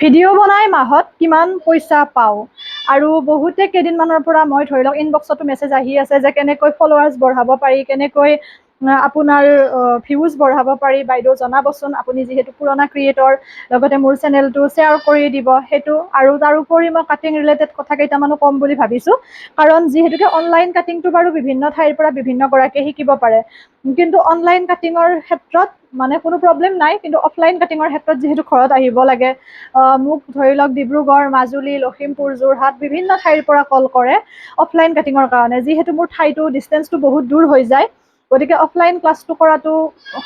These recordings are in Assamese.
ভিডিঅ' বনাই মাহত কিমান পইচা পাওঁ। আৰু বহুতে কেইদিনমানৰ পৰা মই ধৰি লওক ইনবক্সতো মেছেজ আহি আছে যে কেনেকৈ ফলোৱাৰ্ছ বঢ়াব পাৰি কেনেকৈ আপোনাৰ ভিউজ বঢ়াব পাৰি। বাইদেউ জনাবচোন আপুনি যিহেতু পুৰণা ক্ৰিয়েটৰ লগতে মোৰ চেনেলটো শ্বেয়াৰ কৰি দিব। সেইটো আৰু তাৰোপৰি মই কাটিং ৰিলেটেড কথা কেইটামানো ক'ম বুলি ভাবিছোঁ। কাৰণ যিহেতুকে অনলাইন কাটিংটো বাৰু বিভিন্ন ঠাইৰ পৰা বিভিন্ন গৰাকীয়ে শিকিব পাৰে। কিন্তু অনলাইন কাটিঙৰ ক্ষেত্ৰত মানে কোনো প্ৰব্লেম নাই। কিন্তু অফলাইন কাটিঙৰ ক্ষেত্ৰত যিহেতু ঘৰত আহিব লাগে মোক ধৰি লওক ডিব্ৰুগড় মাজুলী লখিমপুৰ যোৰহাট বিভিন্ন ঠাইৰ পৰা কল কৰে অফলাইন কাটিঙৰ কাৰণে। যিহেতু মোৰ ঠাইটো ডিষ্টেঞ্চটো বহুত দূৰ হৈ যায়। গতিকে অফলাইন ক্লাছটো কৰাটো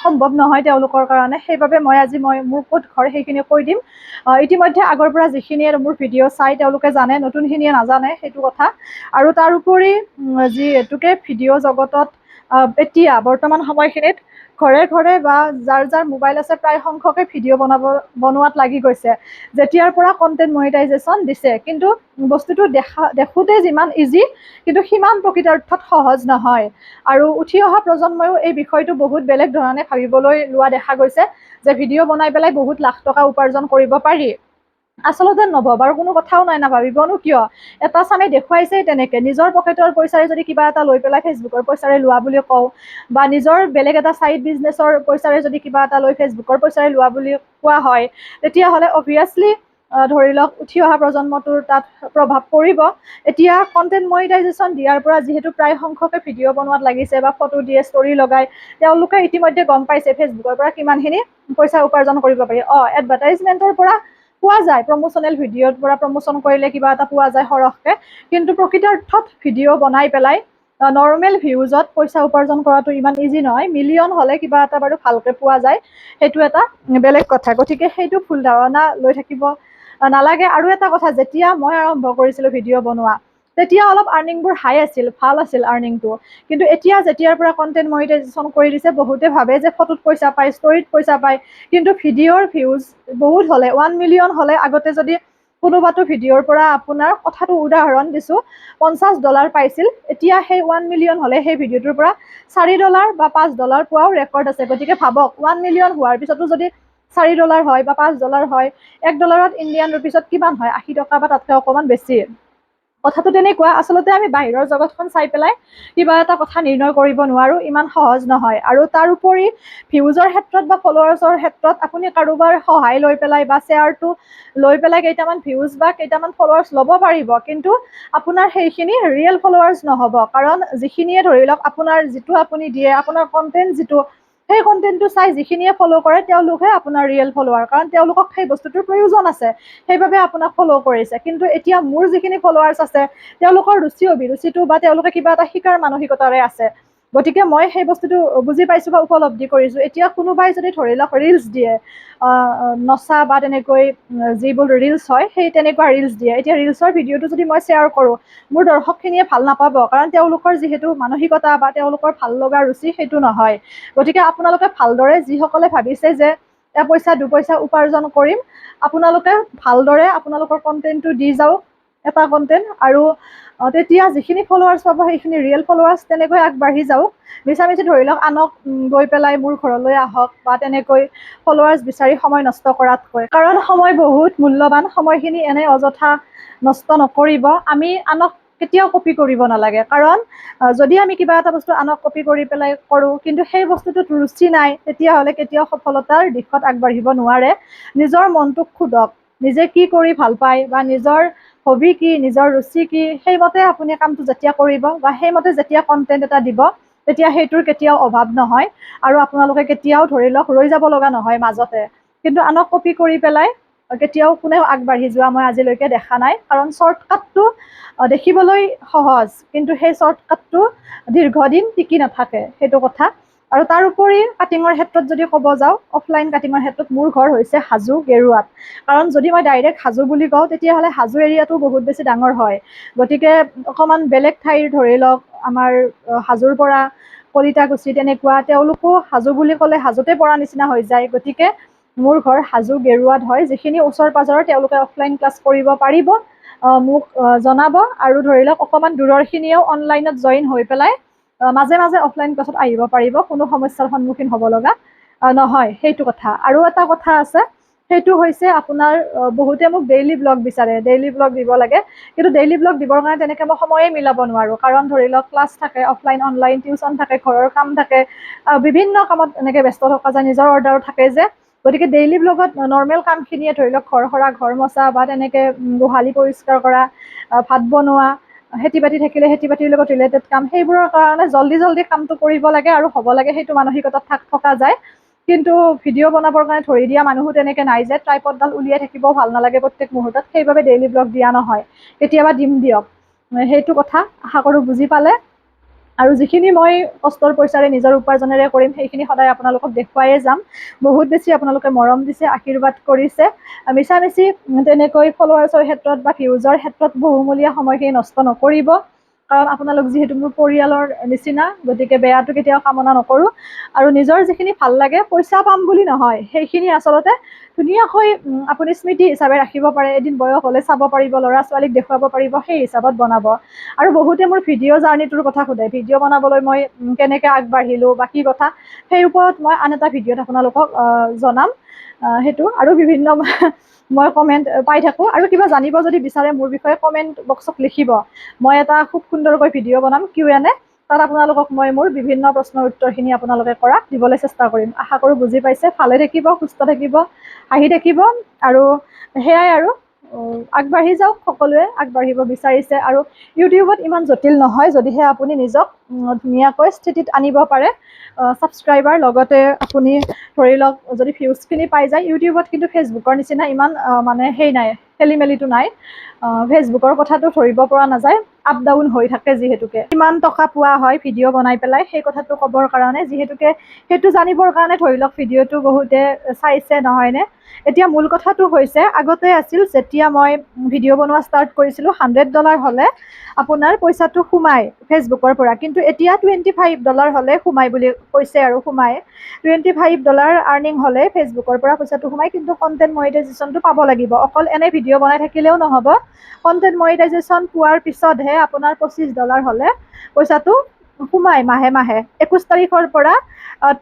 সম্ভৱ নহয় তেওঁলোকৰ কাৰণে। সেইবাবে মই আজি মই মোৰ ক'ত ঘৰ সেইখিনি কৈ দিম। ইতিমধ্যে আগৰ পৰা যিখিনিয়ে মোৰ ভিডিঅ' চাই তেওঁলোকে জানে নতুনখিনিয়ে নাজানে সেইটো কথা। আৰু তাৰোপৰি যিহেতুকে ভিডিঅ' জগতত এতিয়া বৰ্তমান সময়খিনিত ঘৰে ঘৰে বা যাৰ যাৰ মোবাইল আছে প্ৰায় সংখ্যকে ভিডিঅ' বনাব বনোৱাত লাগি গৈছে। যেতিয়াৰ পৰা কণ্টেণ্ট মনিটাইজেশ্যন দিছে কিন্তু বস্তুটো দেখা দেখোঁতে যিমান ইজি কিন্তু সিমান প্ৰকৃতাৰ্থত সহজ নহয়। আৰু উঠি অহা প্ৰজন্মইও এই বিষয়টো বহুত বেলেগ ধৰণে ভাবিবলৈ লোৱা দেখা গৈছে যে ভিডিঅ' বনাই পেলাই বহুত লাখ টকা উপাৰ্জন কৰিব পাৰি। আচলতে নভবাৰ কোনো কথাও নাই নাভাবিবনো কিয়? এটা চামে দেখুৱাইছেই তেনেকে নিজৰ পকেটৰ পইচাৰে যদি কিবা এটা লৈ পেলাই ফেচবুকৰ পইচাৰে লোৱা বুলি কওঁ বা নিজৰ বেলেগ এটা ছাইড বিজনেছৰ পইচাৰে যদি কিবা এটা লৈ ফেচবুকৰ পইচাৰে লোৱা বুলি কোৱা হয় তেতিয়াহ'লে অভিয়াছলি ধৰি লওক উঠি অহা প্ৰজন্মটোৰ তাত প্ৰভাৱ পৰিব। এতিয়া কণ্টেণ্ট মনিটাইজেশ্যন দিয়াৰ পৰা যিহেতু প্ৰায় সংখ্যকে ভিডিঅ' বনোৱাত লাগিছে বা ফটো দিয়ে ষ্টৰি লগাই তেওঁলোকে ইতিমধ্যে গম পাইছে ফেচবুকৰ পৰা কিমানখিনি পইচা উপাৰ্জন কৰিব পাৰি। অঁ এডভাৰটাইজমেণ্টৰ পৰা পোৱা যায়। প্ৰমোচনেল ভিডিঅ'ৰ পৰা প্ৰমোচন কৰিলে কিবা এটা পোৱা যায় সৰহকৈ। কিন্তু প্ৰকৃতাৰ্থত ভিডিঅ' বনাই পেলাই নৰ্মেল ভিউজত পইচা উপাৰ্জন কৰাটো ইমান ইজি নহয়। মিলিয়ন হ'লে কিবা এটা বাৰু ভালকৈ পোৱা যায়। সেইটো এটা বেলেগ কথা। গতিকে সেইটো ভুল ধাৰণা লৈ থাকিব নালাগে। আৰু এটা কথা যেতিয়া মই আৰম্ভ কৰিছিলোঁ ভিডিঅ' বনোৱা তেতিয়া অলপ আৰ্নিংবোৰ হাই আছিল ভাল আছিল আৰ্নিংটো কিন্তু এতিয়া যেতিয়াৰ পৰা কণ্টেণ্ট মনিটাইজেশ্যন কৰি দিছে বহুতে ভাবে যে ফটোত পইচা পায় ষ্টৰিত পইচা পায়। কিন্তু ভিডিঅ'ৰ ভিউজ বহুত হ'লে ওৱান মিলিয়ন হ'লে আগতে যদি কোনোবাটো ভিডিঅ'ৰ পৰা আপোনাৰ কথাটো উদাহৰণ দিছোঁ পঞ্চাছ ডলাৰ পাইছিল এতিয়া সেই ওৱান মিলিয়ন হ'লে সেই ভিডিঅ'টোৰ পৰা চাৰি ডলাৰ বা পাঁচ ডলাৰ পোৱাও ৰেকৰ্ড আছে। গতিকে ভাবক ওৱান মিলিয়ন হোৱাৰ পিছতো যদি চাৰি ডলাৰ হয় বা পাঁচ ডলাৰ হয় এক ডলাৰত ইণ্ডিয়ান ৰুপিছত কিমান হয়? আশী টকা বা তাতকৈ অকণমান বেছি। কথাটো তেনেকুৱা আচলতে আমি বাহিৰৰ জগতখন চাই পেলাই কিবা এটা কথা নিৰ্ণয় কৰিব নোৱাৰোঁ ইমান সহজ নহয়। আৰু তাৰোপৰি ভিউজৰ ক্ষেত্ৰত বা ফলোৱাৰ্ছৰ ক্ষেত্ৰত আপুনি কাৰোবাৰ সহায় লৈ পেলাই বা শ্বেয়াৰটো লৈ পেলাই কেইটামান ভিউজ বা কেইটামান ফলোৱাৰ্ছ ল'ব পাৰিব। কিন্তু আপোনাৰ সেইখিনি ৰিয়েল ফলোৱাৰ্ছ নহ'ব। কাৰণ যিখিনিয়ে ধৰি লওক আপোনাৰ যিটো আপুনি দিয়ে আপোনাৰ কণ্টেণ্ট যিটো সেই কণ্টেণ্টটো চাই যিখিনিয়ে ফ'ল' কৰে তেওঁলোকহে আপোনাৰ ৰিয়েল ফলোৱাৰ কাৰণ তেওঁলোকক সেই বস্তুটোৰ প্ৰয়োজন আছে। সেইবাবে আপোনাক ফ'ল' কৰিছে। কিন্তু এতিয়া মোৰ যিখিনি ফলোৱাৰ্ছ আছে তেওঁলোকৰ ৰুচি অভিৰুচিটো বা তেওঁলোকে কিবা এটা শিকাৰ মানসিকতাৰে আছে। গতিকে মই সেই বস্তুটো বুজি পাইছোঁ বা উপলব্ধি কৰিছোঁ। এতিয়া কোনোবাই যদি ধৰি লওক ৰিলচ দিয়ে নচা বা তেনেকৈ যিবোৰ ৰিলচ হয় সেই তেনেকুৱা ৰিলচ দিয়ে। এতিয়া ৰিলচৰ ভিডিঅ'টো যদি মই শ্বেয়াৰ কৰোঁ মোৰ দৰ্শকখিনিয়ে ভাল নাপাব। কাৰণ তেওঁলোকৰ যিহেতু মানসিকতা বা তেওঁলোকৰ ভাল লগা ৰুচি সেইটো নহয়। গতিকে আপোনালোকে ভালদৰে যিসকলে ভাবিছে যে এপইচা দুপইচা উপাৰ্জন কৰিম আপোনালোকে ভালদৰে আপোনালোকৰ কণ্টেণ্টটো দি যাওক। এটা কণ্টেণ্ট আৰু তেতিয়া যিখিনি ফলোৱাৰ্ছ পাব সেইখিনি ৰিয়েল ফলোৱাৰ্ছ তেনেকৈ আগবাঢ়ি যাওক। মিছামিছি ধৰি লওক আনক গৈ পেলাই মোৰ ঘৰলৈ আহক বা তেনেকৈ ফলোৱাৰ্ছ বিচাৰি সময় নষ্ট কৰাতকৈ। কাৰণ সময় বহুত মূল্যৱান সময়খিনি এনেই অযথা নষ্ট নকৰিব। আমি আনক কেতিয়াও কপি কৰিব নালাগে। কাৰণ যদি আমি কিবা এটা বস্তু আনক কপি কৰি পেলাই কৰোঁ কিন্তু সেই বস্তুটোত ৰুচি নাই তেতিয়াহ'লে কেতিয়াও সফলতাৰ দিশত আগবাঢ়িব নোৱাৰে। নিজৰ মনটোক সোধক নিজে কি কৰি ভাল পায় বা নিজৰ হবি কি নিজৰ ৰুচি কি সেইমতে আপুনি কামটো যেতিয়া কৰিব বা সেইমতে যেতিয়া কণ্টেণ্ট এটা দিব তেতিয়া সেইটোৰ কেতিয়াও অভাৱ নহয় আৰু আপোনালোকে কেতিয়াও ধৰি লওক ৰৈ যাব লগা নহয় মাজতে। কিন্তু আনক কপি কৰি পেলাই কেতিয়াও কোনেও আগবাঢ়ি যোৱা মই আজিলৈকে দেখা নাই। কাৰণ শ্বৰ্টকাটটো দেখিবলৈ সহজ কিন্তু সেই শ্বৰ্টকাটটো দীৰ্ঘদিন টিকি নাথাকে সেইটো কথা। আৰু তাৰোপৰি কাটিঙৰ ক্ষেত্ৰত যদি ক'ব যাওঁ অফলাইন কাটিঙৰ ক্ষেত্ৰত মোৰ ঘৰ হৈছে হাজো গেৰুৱাত। কাৰণ যদি মই ডাইৰেক্ট হাজো বুলি কওঁ তেতিয়াহ'লে হাজো এৰিয়াটো বহুত বেছি ডাঙৰ হয়। গতিকে অকণমান বেলেগ ঠাইৰ ধৰি লওক আমাৰ হাজোৰ পৰা কলিতাকুছি তেনেকুৱা তেওঁলোকো হাজো বুলি ক'লে হাজোতে পৰা নিচিনা হৈ যায়। গতিকে মোৰ ঘৰ হাজো গেৰুৱাত হয়। যিখিনি ওচৰ পাজৰৰ তেওঁলোকে অফলাইন ক্লাছ কৰিব পাৰিব মোক জনাব। আৰু ধৰি লওক অকণমান দূৰৰখিনিয়েও অনলাইনত জইন হৈ পেলাই মাজে মাজে অফলাইন ক্লাছত আহিব পাৰিব কোনো সমস্যাৰ সন্মুখীন হ'ব লগা নহয় সেইটো কথা। আৰু এটা কথা আছে সেইটো হৈছে আপোনাৰ বহুতে মোক ডেইলি ব্লগ বিচাৰে ডেইলি ব্লগ দিব লাগে কিন্তু ডেইলি ব্লগ দিবৰ কাৰণে তেনেকৈ মই সময়ে মিলাব নোৱাৰোঁ। কাৰণ ধৰি লওক ক্লাছ থাকে অফলাইন অনলাইন টিউচন থাকে ঘৰৰ কাম থাকে বিভিন্ন কামত এনেকৈ ব্যস্ত থকা যায় নিজৰ অৰ্ডাৰো থাকে যে গতিকে ডেইলি ব্লগত নৰ্মেল কামখিনিয়ে ধৰি লওক ঘৰ সৰা ঘৰ মচা বা তেনেকৈ গোহালি পৰিষ্কাৰ কৰা ভাত বনোৱা খেতি বাতি থাকিলে খেতি বাতিৰ লগত ৰিলেটেড কাম সেইবোৰৰ কাৰণে জল্দি জল্দি কামটো কৰিব লাগে আৰু হ'ব লাগে সেইটো মানসিকতাত থাক থকা যায়। কিন্তু ভিডিঅ' বনাবৰ কাৰণে ধৰি দিয়া মানুহো তেনেকৈ নাই যে ট্ৰাইপডডাল উলিয়াই থাকিবও ভাল নালাগে প্ৰত্যেক মুহূৰ্তত সেইবাবে ডেইলি ব্লগ দিয়া নহয়। কেতিয়াবা দিম দিয়ক। সেইটো কথা আশা কৰোঁ বুজি পালে। আৰু যিখিনি মই কষ্টৰ পইচাৰে নিজৰ উপাৰ্জনেৰে কৰিম সেইখিনি সদায় আপোনালোকক দেখুৱায়ে যাম। বহুত বেছি আপোনালোকে মৰম দিছে আশীৰ্বাদ কৰিছে। মিছামিছি তেনেকৈ ফলোৱাৰ্ছৰ ক্ষেত্ৰত বা ভিউজৰ ক্ষেত্ৰত বহুমূলীয়া সময়খিনি নষ্ট নকৰিব। কাৰণ আপোনালোক যিহেতু মোৰ পৰিয়ালৰ নিচিনা গতিকে বেয়াটো কেতিয়াও কামনা নকৰোঁ। আৰু নিজৰ যিখিনি ভাল লাগে পইচা পাম বুলি নহয় সেইখিনি আচলতে ধুনীয়াকৈ আপুনি স্মৃতি হিচাপে ৰাখিব পাৰে। এদিন বয়স হ'লে চাব পাৰিব ল'ৰা ছোৱালীক দেখুৱাব পাৰিব সেই হিচাপত বনাব। আৰু বহুতে মোৰ ভিডিঅ' জাৰ্ণিটোৰ কথা সোধে ভিডিঅ' বনাবলৈ মই কেনেকৈ আগবাঢ়িলোঁ বা কি কথা? সেই ওপৰত মই আন এটা ভিডিঅ'ত আপোনালোকক জনাম সেইটো। আৰু বিভিন্ন মই কমেণ্ট পাই থাকোঁ। আৰু কিবা জানিব যদি বিচাৰে মোৰ বিষয়ে কমেণ্ট বক্সত লিখিব। মই এটা খুব সুন্দৰকৈ ভিডিঅ' বনাম কিউ এন তাত আপোনালোকক মই মোৰ বিভিন্ন প্ৰশ্নৰ উত্তৰখিনি আপোনালোকে কৰা দিবলৈ চেষ্টা কৰিম। আশা কৰোঁ বুজি পাইছে ভালে থাকিব সুস্থ থাকিব হাঁহি থাকিব। আৰু সেয়াই আৰু। আগবাঢ়ি যাওক সকলোৱে আগবাঢ়িব বিচাৰিছে আৰু ইউটিউবত ইমান জটিল নহয় যদিহে আপুনি নিজক ধুনীয়াকৈ স্থিতিত আনিব পাৰে। ছাবস্ক্ৰাইবাৰ লগতে আপুনি ধৰি লওক যদি ভিউজখিনি পাই যায় ইউটিউবত কিন্তু ফেচবুকৰ নিচিনা ইমান মানে সেই নাই খেলি মেলিটো নাই ফেচবুকৰ কথাটো ধৰিব পৰা নাযায়। আপ ডাউন হৈ থাকে যিহেতুকে। কিমান টকা পোৱা হয় ভিডিঅ' বনাই পেলাই সেই কথাটো ক'বৰ কাৰণে যিহেতুকে সেইটো জানিবৰ কাৰণে ধৰি লওক ভিডিঅ'টো বহুতে চাইছে নহয়নে এতিয়া মূল কথাটো হৈছে আগতে আছিল যেতিয়া মই ভিডিঅ' বনোৱা ষ্টাৰ্ট কৰিছিলোঁ হাণ্ড্ৰেড ডলাৰ হ'লে আপোনাৰ পইচাটো সোমায় ফেচবুকৰ পৰা। কিন্তু এতিয়া টুৱেণ্টি ফাইভ ডলাৰ হ'লে সোমায় বুলি কৈছে আৰু সোমায়। টুৱেণ্টি ফাইভ ডলাৰ আৰ্নিং হ'লে ফেচবুকৰ পৰা পইচাটো সোমায় কিন্তু কণ্টেণ্ট মনিটাইজেশ্যনটো পাব লাগিব। অকল এনে ভিডিঅ' বনাই থাকিলেও নহ'ব। কণ্টেণ্ট মনিটাইজেশ্যন পোৱাৰ পিছতহে আপোনাৰ পঁচিছ ডলাৰ হ'লে পইচাটো সোমায় মাহে মাহে। একৈছ তাৰিখৰ পৰা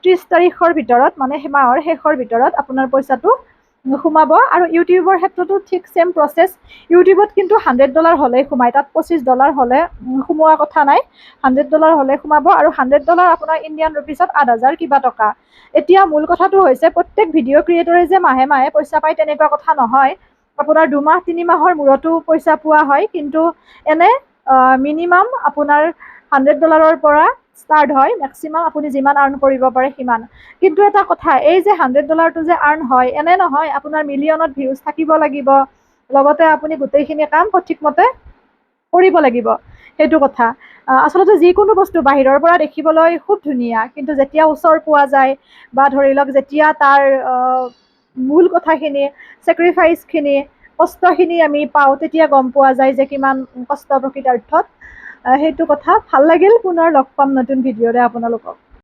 ত্ৰিছ তাৰিখৰ ভিতৰত মানে মাহৰ শেষৰ ভিতৰত আপোনাৰ পইচাটো সোমাব। আৰু ইউটিউবৰ ক্ষেত্ৰতো ঠিক ছেম প্ৰচেছ ইউটিউবত কিন্তু হাণ্ড্ৰেড ডলাৰ হ'লেই সোমায় তাত পঁচিছ ডলাৰ হ'লে সোমোৱা কথা নাই। হাণ্ড্ৰেড ডলাৰ হ'লে সোমাব আৰু হাণ্ড্ৰেড ডলাৰ আপোনাৰ ইণ্ডিয়ান ৰুপিজত আঠ হাজাৰ কিবা টকা। এতিয়া মূল কথাটো হৈছে প্ৰত্যেক ভিডিঅ' ক্ৰিয়েটৰে যে মাহে মাহে পইচা পায় তেনেকুৱা কথা নহয়। আপোনাৰ দুমাহ তিনি মাহৰ মূৰতো পইচা পোৱা হয়। কিন্তু এনে মিনিমাম আপোনাৰ হাণ্ড্ৰেড ডলাৰৰ পৰা ষ্টাৰ্ট হয় মেক্সিমাম আপুনি যিমান আৰ্ণ কৰিব পাৰে সিমান। কিন্তু এটা কথা এই যে হাণ্ড্ৰেড ডলাৰটো যে আৰ্ণ হয় এনে নহয় আপোনাৰ মিলিয়নত ভিউজ থাকিব লাগিব লগতে আপুনি গোটেইখিনি কাম সঠিকমতে কৰিব লাগিব সেইটো কথা। আচলতে যিকোনো বস্তু বাহিৰৰ পৰা দেখিবলৈ খুব ধুনীয়া কিন্তু যেতিয়া ওচৰ পোৱা যায় বা ধৰি লওক যেতিয়া তাৰ মূল কথাখিনি ছেক্ৰিফাইচখিনি কষ্টখিনি আমি পাওঁ তেতিয়া গম পোৱা যায় যে কিমান কষ্ট প্ৰকৃতাৰ্থত সেইটো কথা। ভাল লাগিল পুনৰ লগ পাম নতুন ভিডিঅ'ৰে আপোনালোকক।